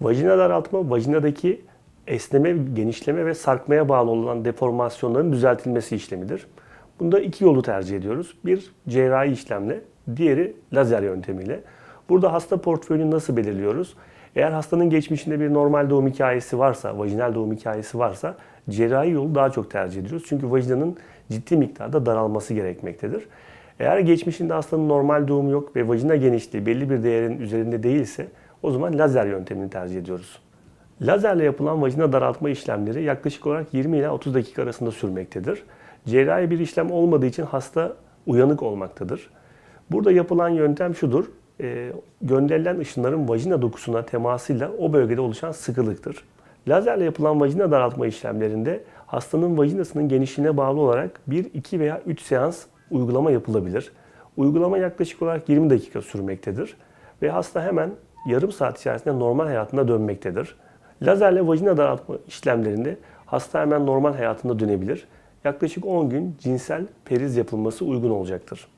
Vajina daraltma, vajinadaki esneme, genişleme ve sarkmaya bağlı olan deformasyonların düzeltilmesi işlemidir. Bunda iki yolu tercih ediyoruz. Bir cerrahi işlemle, diğeri lazer yöntemiyle. Burada hasta portföyünü nasıl belirliyoruz? Eğer hastanın geçmişinde bir normal doğum hikayesi varsa, vajinal doğum hikayesi varsa cerrahi yolu daha çok tercih ediyoruz. Çünkü vajinanın ciddi miktarda daralması gerekmektedir. Eğer geçmişinde hastanın normal doğumu yok ve vajina genişliği belli bir değerin üzerinde değilse o zaman lazer yöntemini tercih ediyoruz. Lazerle yapılan vajina daraltma işlemleri yaklaşık olarak 20 ila 30 dakika arasında sürmektedir. Cerrahi bir işlem olmadığı için hasta uyanık olmaktadır. Burada yapılan yöntem şudur. E, gönderilen ışınların vajina dokusuna temasıyla o bölgede oluşan sıkılıktır. Lazerle yapılan vajina daraltma işlemlerinde hastanın vajinasının genişliğine bağlı olarak 1, 2 veya 3 seans uygulama yapılabilir. Uygulama yaklaşık olarak 20 dakika sürmektedir ve hasta hemen yarım saat içerisinde normal hayatına dönmektedir. Lazerle vajina daraltma işlemlerinde hasta hemen normal hayatına dönebilir. Yaklaşık 10 gün cinsel periz yapılması uygun olacaktır.